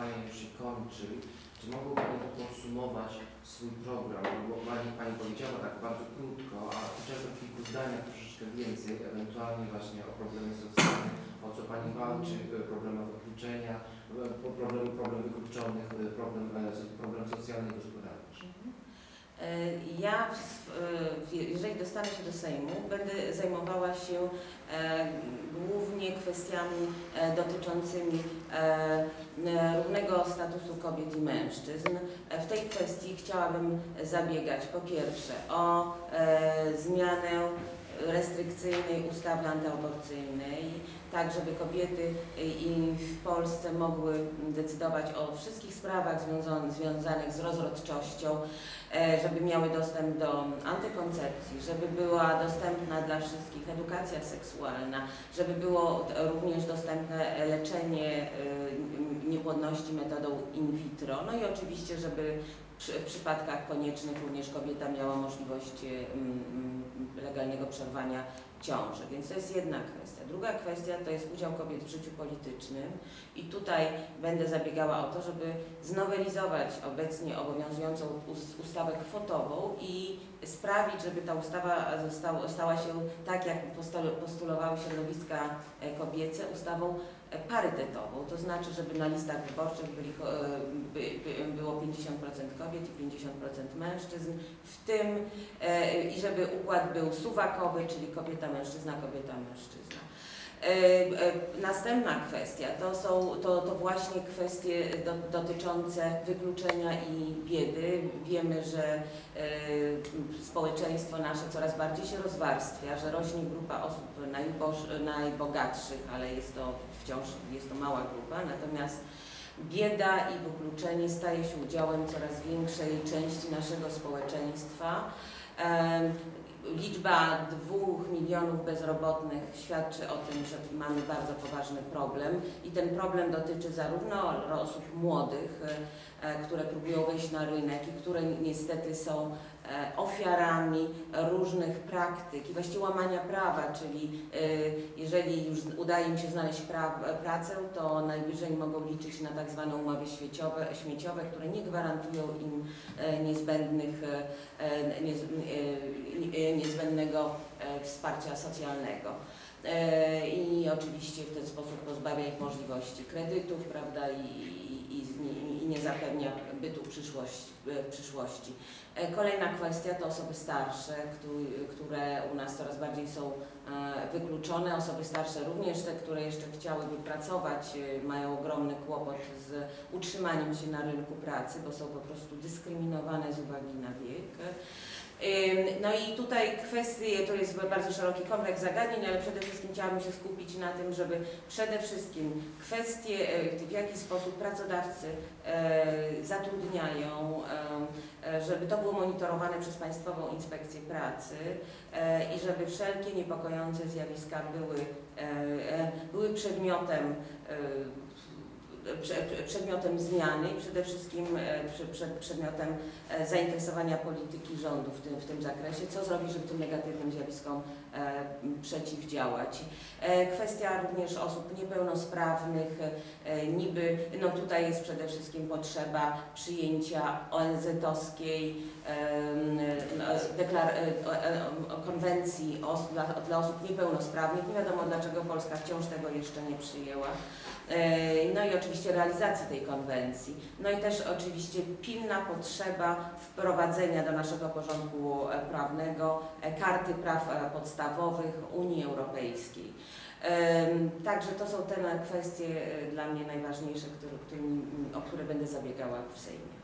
kampania już się kończy. Czy mogła Pani podsumować swój program? Bo Pani, Pani powiedziała tak bardzo krótko, a chociażby w kilku zdaniach troszeczkę więcej, ewentualnie właśnie o problemie socjalnym, o co Pani walczy, e, problemach wykluczenia, e, problem, problem wykluczonych, e, problem, problem socjalny i gospodarczy. E, Ja, jeżeli dostanę się do Sejmu, będę zajmowała się głównie kwestiami dotyczącymi równego statusu kobiet i mężczyzn. E, W tej kwestii chciałabym zabiegać po pierwsze o e, zmianę restrykcyjnej ustawy antyaborcyjnej, tak żeby kobiety i- i w Polsce mogły decydować o wszystkich sprawach związanych, z rozrodczością, e, żeby miały dostęp do antykoncepcji, żeby była dostępna dla wszystkich edukacja seksualna, żeby było również dostępne leczenie e, niepłodności metodą in vitro, no i oczywiście, żeby w przypadkach koniecznych również kobieta miała możliwość e, mm, mm, legalnego przerwania ciąży. Więc to jest jedna kwestia. Druga kwestia to jest udział kobiet w życiu politycznym i tutaj będę zabiegała o to, żeby znowelizować obecnie obowiązującą us- ustawę kwotową i sprawić, żeby ta ustawa stała się, tak jak postul- postulowały środowiska e, kobiece, ustawą parytetową, to znaczy, żeby na listach wyborczych byli, e, by, by, było 50% kobiet i 50% mężczyzn, w tym e, i żeby układ był suwakowy, czyli kobieta, mężczyzna, E, e, Następna kwestia to są to, to właśnie kwestie do, dotyczące wykluczenia i biedy. Wiemy, że e, społeczeństwo nasze coraz bardziej się rozwarstwia, że rośnie grupa osób najboż, najbogatszych, ale jest to wciąż jest to mała grupa, natomiast bieda i wykluczenie staje się udziałem coraz większej części naszego społeczeństwa. Em, Liczba dwóch milionów bezrobotnych świadczy o tym, że mamy bardzo poważny problem. I ten problem dotyczy zarówno osób młodych, e, które próbują wejść na rynek i które niestety są e, ofiarami różnych praktyk i właściwie łamania prawa, czyli e, jeżeli już udaje im się znaleźć pra- pracę, to najwyżej mogą liczyć na tak zwane umowy śmieciowe, śmieciowe które nie gwarantują im niezbędnych niez, niezbędnego e, wsparcia socjalnego. E, I oczywiście w ten sposób pozbawia ich możliwości kredytów, prawda, i, i, nie zapewnia bytu w przyszłości. W przyszłości. E, Kolejna kwestia to osoby starsze, któ- które u nas coraz bardziej są wykluczone. Osoby starsze również te, które jeszcze chciałyby pracować, mają ogromny kłopot z utrzymaniem się na rynku pracy, bo są po prostu dyskryminowane z uwagi na wiek. No i tutaj kwestie, to jest bardzo szeroki kompleks zagadnień, ale przede wszystkim chciałabym się skupić na tym, żeby przede wszystkim kwestie, e, w jaki sposób pracodawcy e, zatrudniają, e, żeby to było monitorowane przez Państwową Inspekcję Pracy i żeby wszelkie niepokojące zjawiska były, były przedmiotem prze- przedmiotem zmiany i przede wszystkim e, prze- przed- przedmiotem e, zainteresowania polityki rządu w tym, w tym zakresie, co zrobić, żeby tym negatywnym zjawiskom e, przeciwdziałać. Kwestia również osób niepełnosprawnych, niby, no tutaj jest przede wszystkim potrzeba przyjęcia ONZ-owskiej konwencji dla, osób niepełnosprawnych. Nie wiadomo dlaczego Polska wciąż tego jeszcze nie przyjęła. No i oczywiście realizacji tej konwencji. No i też oczywiście pilna potrzeba wprowadzenia do naszego porządku e, prawnego e, karty praw e, podstawowych Unii Europejskiej. Także to są te kwestie dla mnie najważniejsze, które, którymi, o które będę zabiegała w Sejmie.